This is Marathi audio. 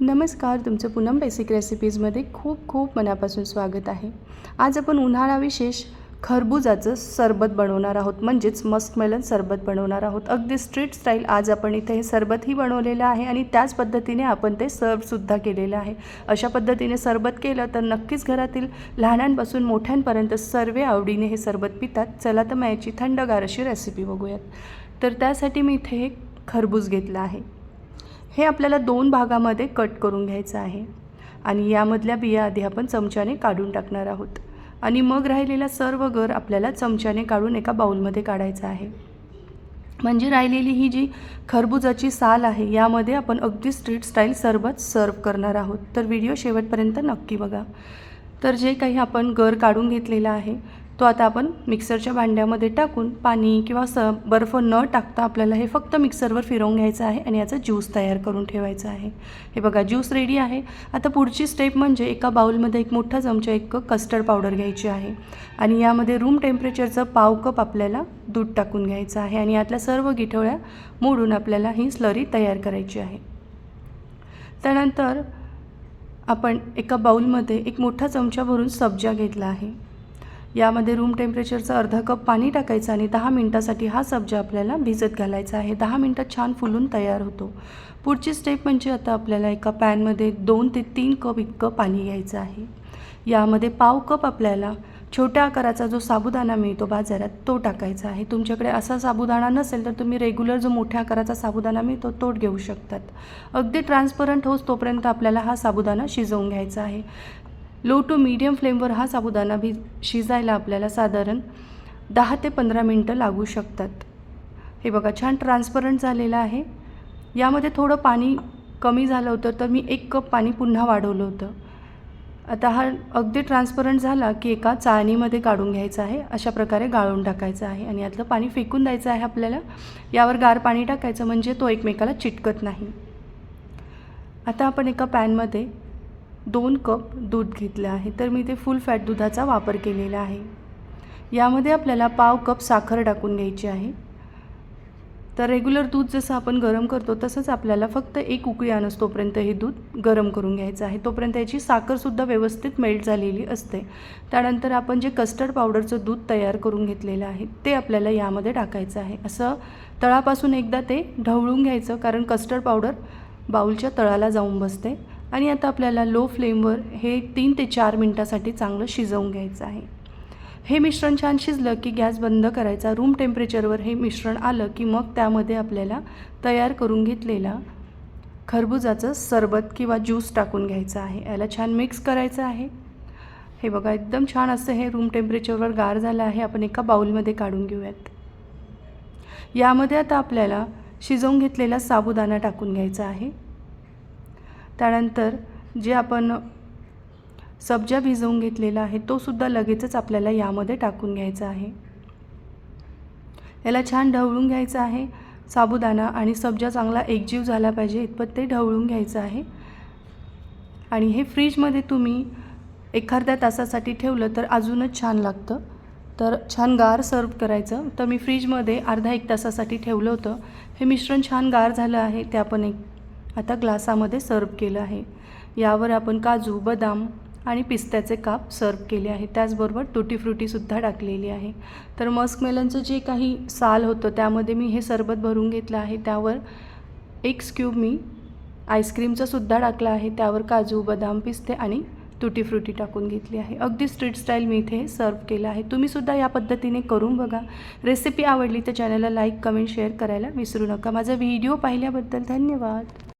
नमस्कार तुमचं पूनम बेसिक रेसिपीजमध्ये खूप खूप मनापासून स्वागत आहे. आज आपण उन्हाळा विशेष खरबुजाचं सरबत बनवणार आहोत. म्हणजेच मस्कमेलन सरबत बनवणार आहोत. अगदी स्ट्रीट स्टाईल आज आपण इथे हे सरबतही बनवलेलं आहे आणि त्याच पद्धतीने आपण ते सर्वसुद्धा केलेलं आहे. अशा पद्धतीने सरबत केलं तर नक्कीच घरातील लहानांपासून मोठ्यांपर्यंत सर्व आवडीने हे सरबत पितात. चला तर मग याची थंडगार अशी रेसिपी बघूयात. तर त्यासाठी मी इथे हे खरबूज घेतलं आहे. हे आपल्याला दोन भागामध्ये कट करून घ्यायचं आहे. आणि यामधल्या बिया आधी आपण चमच्याने काढून टाकणार आहोत. आणि मग राहिलेला सर्व गर आपल्याला चमच्याने काढून एका बाऊलमध्ये काढायचा आहे. म्हणजे राहिलेली ही जी खरबुजाची साल आहे यामध्ये आपण अगदी स्ट्रीट स्टाईल सरबत सर्व करणार आहोत. तर व्हिडिओ शेवटपर्यंत नक्की बघा. तर जे काही आपण गर काढून घेतलेला आहे तो आता आपण मिक्सरच्या भांड्यामध्ये टाकून पाणी किंवा स बर्फ न टाकता आपल्याला हे फक्त मिक्सरवर फिरवून घ्यायचं आहे आणि याचा ज्यूस तयार करून ठेवायचा आहे. हे बघा ज्यूस रेडी आहे. आता पुढची स्टेप म्हणजे एका बाउलमध्ये एक मोठा चमचा एक कस्टर्ड पावडर घ्यायची आहे. आणि यामध्ये रूम टेम्परेचरचं पाव कप आपल्याला दूध टाकून घ्यायचं आहे आणि यातल्या सर्व गिठोळ्या मोडून आपल्याला ही स्लरी तयार करायची आहे. त्यानंतर आपण एका बाउलमध्ये एक मोठा चमचा भरून सब्जा घेतला आहे. यामध्ये रूम टेम्परेचरचा अर्धा कप पाणी टाकायचं आणि दहा मिनटासाठी हा सब्जा आपल्याला भिजत घालायचा आहे. दहा मिनटात छान फुलून तयार होतो. पुढची स्टेप म्हणजे आता आपल्याला एका पॅनमध्ये दोन ते तीन कप इतकं पाणी घ्यायचं आहे. यामध्ये पाव कप आपल्याला छोट्या आकाराचा जो साबुदाणा मिळतो बाजारात तो टाकायचा आहे. तुमच्याकडे असा साबुदाणा नसेल तर तुम्ही रेग्युलर जो मोठ्या आकाराचा साबुदाणा मिळतो तो घेऊ शकतात. अगदी ट्रान्सपरंट होस तोपर्यंत आपल्याला हा साबुदाणा शिजवून घ्यायचा आहे. लो टू मीडियम फ्लेमवर हा साबुदाणा भि शिजायला आपल्याला साधारण दहा ते पंधरा मिनटं लागू शकतात. हे बघा छान ट्रान्सपरंट झालेलं आहे. यामध्ये थोडं पाणी कमी झालं होतं तर मी एक कप पाणी पुन्हा वाढवलं होतं. आता हा अगदी ट्रान्सपरंट झाला की एका चाळणीमध्ये काढून घ्यायचा आहे अशा प्रकारे गाळून टाकायचं आहे आणि यातलं पाणी फेकून द्यायचं आहे आपल्याला. यावर गार पाणी टाकायचं म्हणजे तो एकमेकाला चिटकत नाही. आता आपण एका पॅनमध्ये दोन कप दूध घेतलं आहे. तर मी ते फुल फॅट दुधाचा वापर केलेला आहे. यामध्ये आपल्याला पाव कप साखर टाकून घ्यायची आहे. तर रेग्युलर दूध जसं आपण गरम करतो तसंच आपल्याला फक्त एक उकळी आणस तोपर्यंत हे दूध गरम करून घ्यायचं आहे. तोपर्यंत याची साखरसुद्धा व्यवस्थित मेल्ट झालेली असते. त्यानंतर आपण जे कस्टर्ड पावडरचं दूध तयार करून घेतलेलं आहे ते आपल्याला यामध्ये टाकायचं आहे. असं तळापासून एकदा ते ढवळून घ्यायचं कारण कस्टर्ड पावडर बाऊलच्या तळाला जाऊन बसते. आणि आता आपल्याला लो फ्लेमवर हे तीन ते चार मिनटासाठी चांगलं शिजवून घ्यायचं आहे. हे मिश्रण छान शिजलं की गॅस बंद करायचा. रूम टेम्परेचरवर हे मिश्रण आलं की मग त्यामध्ये आपल्याला तयार करून घेतलेला खरबुजाचं सरबत किंवा ज्यूस टाकून घ्यायचं आहे. याला छान मिक्स करायचं आहे. हे बघा एकदम छान असं हे रूम टेम्परेचरवर गार झालं आहे. आपण एका बाऊलमध्ये काढून घेऊयात. यामध्ये आता आपल्याला शिजवून घेतलेला साबुदाणा टाकून घ्यायचा आहे. त्यानंतर जे आपण सब्जा भिजवून घेतलेला आहे तो सुद्धा लगेचच आपल्याला यामध्ये टाकून घ्यायचा आहे. याला छान ढवळून घ्यायचं आहे. साबुदाणा आणि सब्जा चांगला एकजीव झाला पाहिजे इतपत ते ढवळून घ्यायचं आहे. आणि हे फ्रीजमध्ये तुम्ही एखाद्या तासासाठी ठेवलं तर अजूनच छान लागतं. तर छान गार सर्व करायचं. तर मी फ्रीजमध्ये अर्धा एक तासासाठी ठेवलं होतं. हे मिश्रण छान गार झालं आहे ते आपण एक आता ग्लासामध्ये सर्व केलं आहे. यावर आपण काजू बदाम आणि पिस्त्याचे काप सर्व केले आहे. त्याचबरोबर तुटी फ्रुटीसुद्धा टाकलेली आहे. तर मस्कमेलनचं जे काही साल होतं त्यामध्ये मी हे सरबत भरून घेतलं आहे. त्यावर एक स्क्यूब मी आईस्क्रीमचंसुद्धा टाकला टाकलं आहे. त्यावर काजू बदाम पिस्ते आणि तुटी फ्रुटी टाकून घेतली आहे. अगदी स्ट्रीट स्टाईल मी इथे सर्व केलं आहे. तुम्हीसुद्धा या पद्धतीने करून बघा. रेसिपी आवडली तर चॅनलला लाईक कमेंट शेअर करायला विसरू नका. माझा व्हिडिओ पाहिल्याबद्दल धन्यवाद.